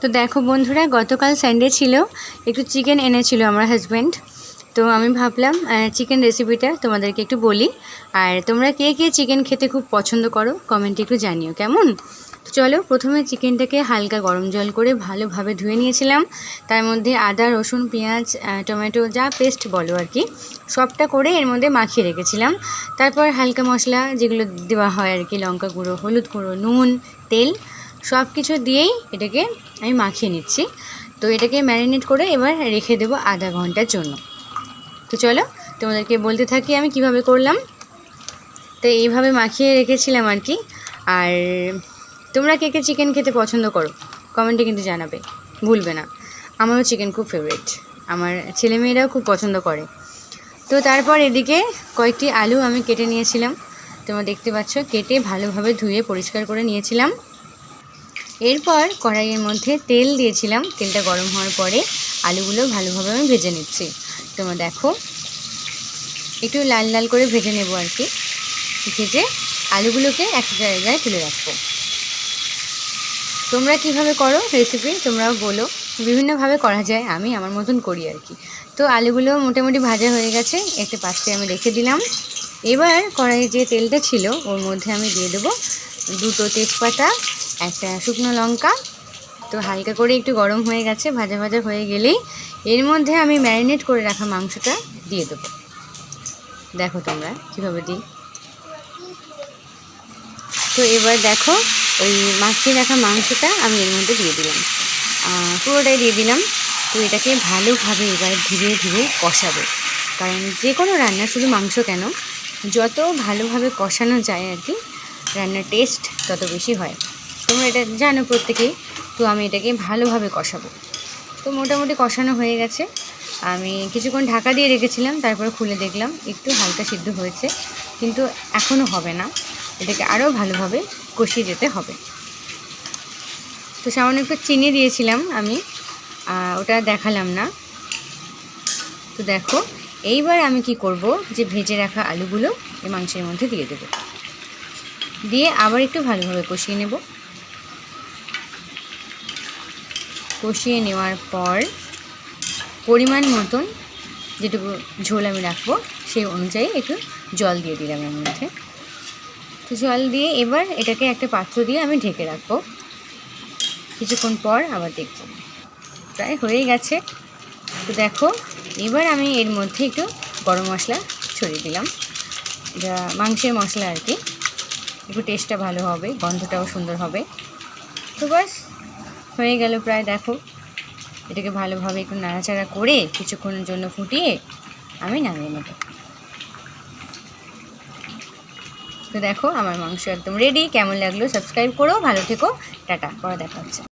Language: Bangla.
তো দেখো বন্ধুরা, গতকাল সানডে ছিল, একটু চিকেন এনেছিল আমার হাজব্যান্ড তো আমি ভাবলাম চিকেন রেসিপিটা তোমাদেরকে একটু বলি। আর তোমরা কে কে চিকেন খেতে খুব পছন্দ করো কমেন্টে একটু জানিও, কেমন? তো চলো, প্রথমে চিকেনটাকে হালকা গরম জল করে ভালোভাবে ধুয়ে নিয়েছিলাম। তার মধ্যে আদা, রসুন, পেঁয়াজ টমেটো, যা পেস্ট বলো আর কি, সবটা করে এর মধ্যে মাখিয়ে রেখেছিলাম। তারপর হালকা মশলা, যেগুলো দেওয়া হয় আর কি, লঙ্কা গুঁড়ো, হলুদ গুঁড়ো, নুন, তেল সব কিছু দিয়েই এটাকে আমি মাখিয়ে নিচ্ছি। তো এটাকে ম্যারিনেট করে এবার রেখে দেবো আধা ঘণ্টার জন্য। তো চলো, তোমাদেরকে বলতে থাকি আমি কীভাবে করলাম। তো এইভাবে মাখিয়ে রেখেছিলাম আর কি। আর তোমরা কে কে চিকেন খেতে পছন্দ করো, কমেন্টে কিন্তু জানাবে। ভুলবে না। আমারও চিকেন খুব ফেভারিট আমার ছেলেমেয়েরাও খুব পছন্দ করে। তো তারপর এদিকে কয়েকটি আলু আমি কেটে নিয়েছিলাম। তোমরা দেখতে পাচ্ছ, কেটে ভালোভাবে ধুয়ে পরিষ্কার করে নিয়েছিলাম। এরপর কড়াইয়ের মধ্যে তেল দিয়েছিলাম। তেলটা গরম হওয়ার পরে আলুগুলো ভালোভাবে আমি ভেজে নিচ্ছি। তোমরা দেখো, একটু লাল লাল করে ভেজে নেব আর কি। ভেজে আলুগুলোকে একটা জায়গায় তুলে রাখব। তোমরা কীভাবে করো রেসিপি তোমরাও বলো। বিভিন্নভাবে করা যায়, আমি আমার মতন করি আর কি। তো আলুগুলো মোটামুটি ভাজা হয়ে গেছে, একটা পাশে আমি রেখে দিলাম। এবার কড়াইয়ে যে তেলটা ছিল, ওর মধ্যে আমি দিয়ে দেবো দুটো তেজপাতা একটা শুকনো লঙ্কা, তো হালকা করে একটু গরম হয়ে গেছে, ভাজা ভাজা হয়ে গেলেই এর মধ্যে আমি ম্যারিনেট করে রাখা মাংসটা দিয়ে দেবো। দেখো তোমরা কীভাবে দিই। তো এবার দেখো ওই মাখিয়ে রাখা মাংসটা আমি এর মধ্যে দিয়ে দিলাম। পুরোটাই দিয়ে দিলাম। তো এটাকে ভালোভাবে এবার ধীরে ধীরে কষাবে। কারণ যে কোনো রান্না, শুধু মাংস কেন, যত ভালোভাবে কষানো যায় আর কি, রান্নার টেস্ট তত বেশি হয়। তোমরা এটা জানো প্রত্যেকেই, তো আমি এটাকে ভালোভাবে কষাবো। তো মোটামুটি কষানো হয়ে গেছে। আমি কিছুক্ষণ ঢাকা দিয়ে রেখেছিলাম, তারপরে খুলে দেখলাম একটু হালকা সিদ্ধ হয়েছে, কিন্তু এখনও হবে না। এটাকে আরও ভালোভাবে কষিয়ে যেতে হবে। তো সামান্য একটু চিনি দিয়েছিলাম আমি ওটা দেখালাম না। তো দেখো, এইবার আমি কি করব যে ভেজে রাখা আলুগুলো এই মাংসের মধ্যে দিয়ে দেবো। দিয়ে আবার একটু ভালোভাবে কষিয়ে নেব। কষিয়ে নেওয়ার পর পরিমাণ মতন যেটুকু ঝোল আমি রাখব, সেই অনুযায়ী একটু জল দিয়ে দিলাম এর মধ্যে। তো জল দিয়ে এবার এটাকে একটা পাত্র দিয়ে আমি ঢেকে রাখব। কিছুক্ষণ পর আবার দেখব। প্রায় হয়ে গেছে। তো দেখো, এবার আমি এর মধ্যে একটু গরম মশলা ছড়িয়ে দিলাম। যা মাংসের মশলা আর কি। একটু টেস্টটা ভালো হবে, গন্ধটাও সুন্দর হবে। তো বাস হয়ে গেল প্রায়, দেখো। এটাকে ভালোভাবে একটু নাড়াচাড়া করে কিছুক্ষণের জন্য ফুটিয়ে আমি নামিয়ে নেব। তো দেখো, আমার মাংস একদম রেডি কেমন লাগল? সাবস্ক্রাইব করো। ভালো থেকো। টাটা। পরে দেখা হচ্ছে।